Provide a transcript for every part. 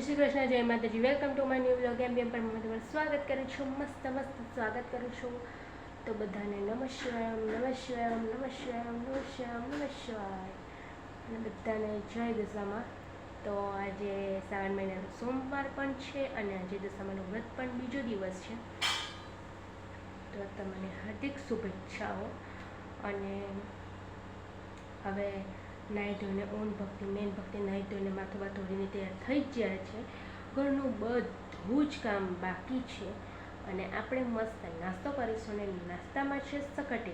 શ્રી કૃષ્ણ, જય માતાજી. Welcome to my new blog એમ પણ હું તમારું સ્વાગત કરું છું. મસ્ત મસ્ત સ્વાગત કરું છું. તો બધાને નમઃ શિવાય નમઃ શિવાય નમસ્વાય અને બધાને જય દશામાં તો આજે શ્રાવણ મહિનાનો સોમવાર પણ છે અને આજે દશામાનું વ્રત પણ બીજો દિવસ છે. તો તમને હાર્દિક શુભેચ્છાઓ. અને હવે નાહી ઓમ ભક્તિ મેન ભક્તિ નાહી ધોઈને માથું તૈયાર થઈ જ જાય છે. ઘરનું બધું જ કામ બાકી છે અને આપણે મસ્ત નાસ્તો કરીશું અને નાસ્તામાં છે સકટેટી.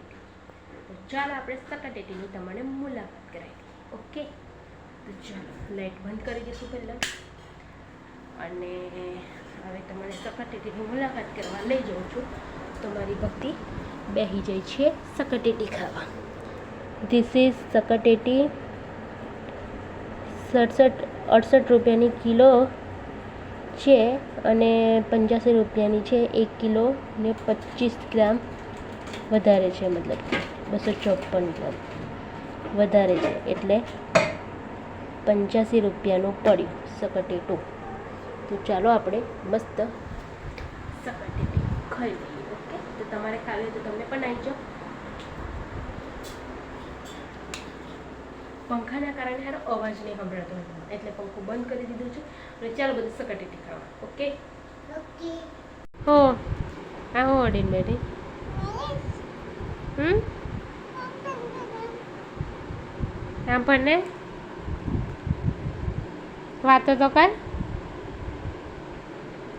તો ચાલો આપણે સકટેટીની તમને મુલાકાત કરાવી ઓકે? તો ચાલો લાઇટ બંધ કરી દઈશું પહેલાં. અને હવે તમારે સકટેટીની મુલાકાત કરવા લઈ જાઉં છું. તો મારી ભક્તિ બેહી જાય છે સકટેટી ખાવા. ધીસ ઇઝ સકટેટી સડસઠ, અડસઠ રૂપિયાની કિલો છે અને પંચ્યાસી રૂપિયાની છે. એક કિલો ને પચીસ ગ્રામ વધારે છે મતલબ. બસો ચોપન ગ્રામ વધારે છે. એટલે પંચ્યાસી રૂપિયાનું પડ્યું સકટેટું. તો ચાલો આપણે મસ્ત સકટેટી ખાઈ લઈએ, ઓકે? તો તમારે ખાવી હોય તો તમે પણ આવી જાઓ પંખાના કારણે યાર અવાજ નહીં સંભળાતો હતો એટલે પંખો બંધ કરી દીધો છે. અને ચાલો બધું સકટેટી ખાવા. ઓકે? હો. હા હો અડીને બેઠી. હમ? આમ પણ ને? વાતો તો કર.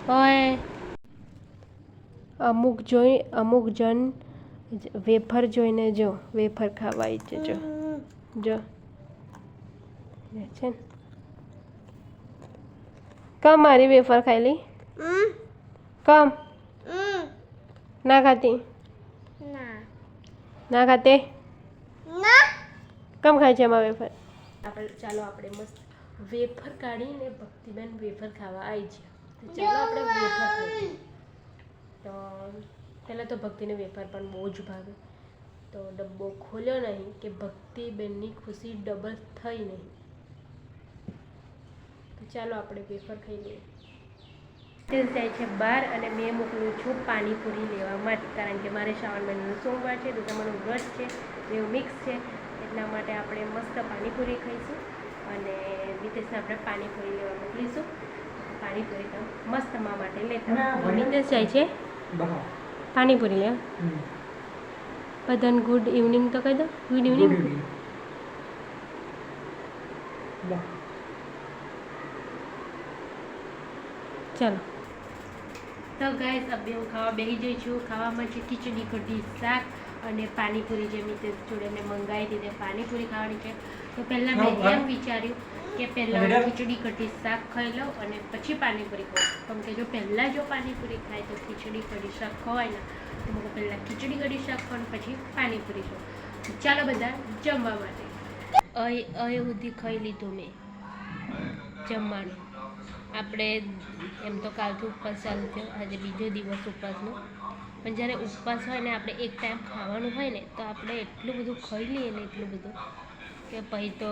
ઓય. અમુક જોઈ અમુક જણ વેફર જોઈને જો વેફર ખાવા ઈચ્છે જો જો. છે કમ મારી વેફર ખાઈ લઈ. કમ. ના ખાતી. ના. ખાતે? કમ ખાય છે એમાં વેફર? આપણે ચાલો આપણે મસ્ત વેફર કાઢીને ભક્તિબેન વેફર ખાવા આવી છે તો ચાલો આપણે વેફર ખાઈએ. તો પહેલાં તો ભક્તિને વેફર પણ બહુ જ ભાવે. તો ડબ્બો ખોલ્યો નહીં કે ભક્તિબેનની ખુશી ડબલ થઈ નહીં. ચાલો આપણે વેફર ખાઈ લઈએ. તે જાય છે બહાર અને મેં મોકલું છું પાણીપુરી લેવા માટે કારણ કે મારે શ્રાવણ મહિનાનો સોમવાર છે તમારું વ્રત છે એવું મિક્સ છે એટલા માટે આપણે મસ્ત પાણીપુરી ખાઈશું અને નિતેશને આપણે પાણીપુરી લેવા મોકલીશું. પાણીપુરી તો મસ્ત મા માટે લેતા નિતેશ જાય છે? પાણીપુરી લેવા બધાને ગુડ ઇવનિંગ તો કહી દો. ગુડ ઇવનિંગ ચાલો. તો ગાઈસ અબે હું ખાવા બેસી જઈ છું. ખાવામાં છે ખીચડી કઢી શાક અને પાણીપુરી જે મિત્ર જોડે મેં મંગાવી તે પાણીપુરી ખાવાની છે. તો પહેલાં મેં એમ વિચાર્યું કે પહેલાં ખીચડી કઢી શાક ખાઈ લઉં અને પછી પાણીપુરી ખાઉં. કેમ કે જો પહેલાં જો પાણીપુરી ખાય તો ખીચડી કઢી શાક ખવાય ને તો મને પહેલાં ખીચડી કઢી શાક ખાઉં પછી પાણીપુરી ખાઉં. ચાલો બધા જમવા માટે. અહીં અહીં સુધી ખાઈ લીધું મેં. જમવાનું. આપણે એમ તો કાલથી ઉપવાસ ચાલુ થયો, આજે બીજો દિવસ ઉપવાસનો. પણ જ્યારે ઉપવાસ હોય ને, આપણે એક ટાઈમ ખાવાનું હોય ને, તો આપણે એટલું બધું ખાઈ લઈએ ને, એટલું બધું કે પછી તો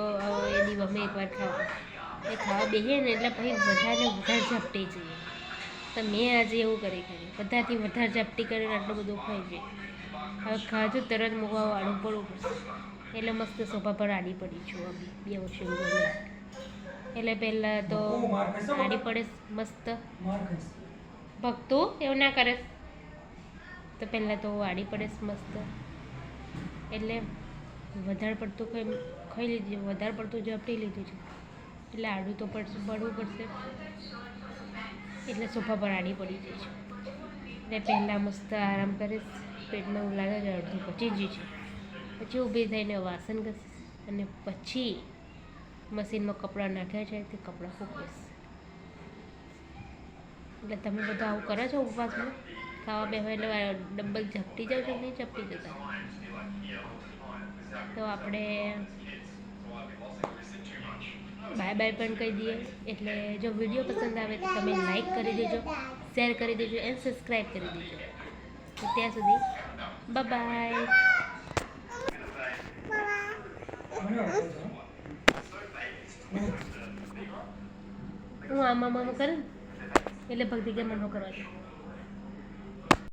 એ દિવસમાં એકવાર ખાવા. એ ખાવા બેસીએ ને, એટલે પછી વધારે વધારે ઝપટી જઈએ. તો મેં આજે એવું કરી કરી. બધાથી વધારે ઝપટી કરીને આટલું બધું ખાઈ જઈએ હવે ખાધું તરત મૂકવા વાળું પડવું પડશે. એટલે મસ્ત સોફા પર આડી પડી છું અમે બે વર્ષ એટલે પહેલાં તો આડી પડે મસ્ત. ભક્તો એવું ના કરે. તો પહેલાં તો આડી પડે મસ્ત. એટલે વધારે પડતું ખાઈ ખાઈ લીધું વધારે પડતું ઝપટી લીધું છે. એટલે આડું તો પડશે પડવું પડશે. એટલે સોફા પર આડી પડી જાય છે. એટલે પહેલાં મસ્ત આરામ કરીશ. પેટમાં ઉલાગે જ અડધું પચી જ છે. પછી ઊભી થઈને વાસણ ઘસીશ. અને પછી મશીનમાં કપડાં નાખ્યા છે તે કપડાં સૂકવીશ એટલે તમે બધા આવું કરો છો ઉપવાસમાં? ખાવા બેહવા એટલે ડબ્બલ ઝપટી જાવ છો નહીં ઝપટી જતા? તો આપણે બાય બાય પણ કહી દઈએ. એટલે જો વીડિયો પસંદ આવે તો તમે લાઈક કરી દેજો શેર કરી દેજો એન્ડ સબસ્ક્રાઈબ કરી દેજો. તો ત્યાં સુધી બાય મને હું આમાં મામું કરે? એટલે ભક્તિ કે મને કરવા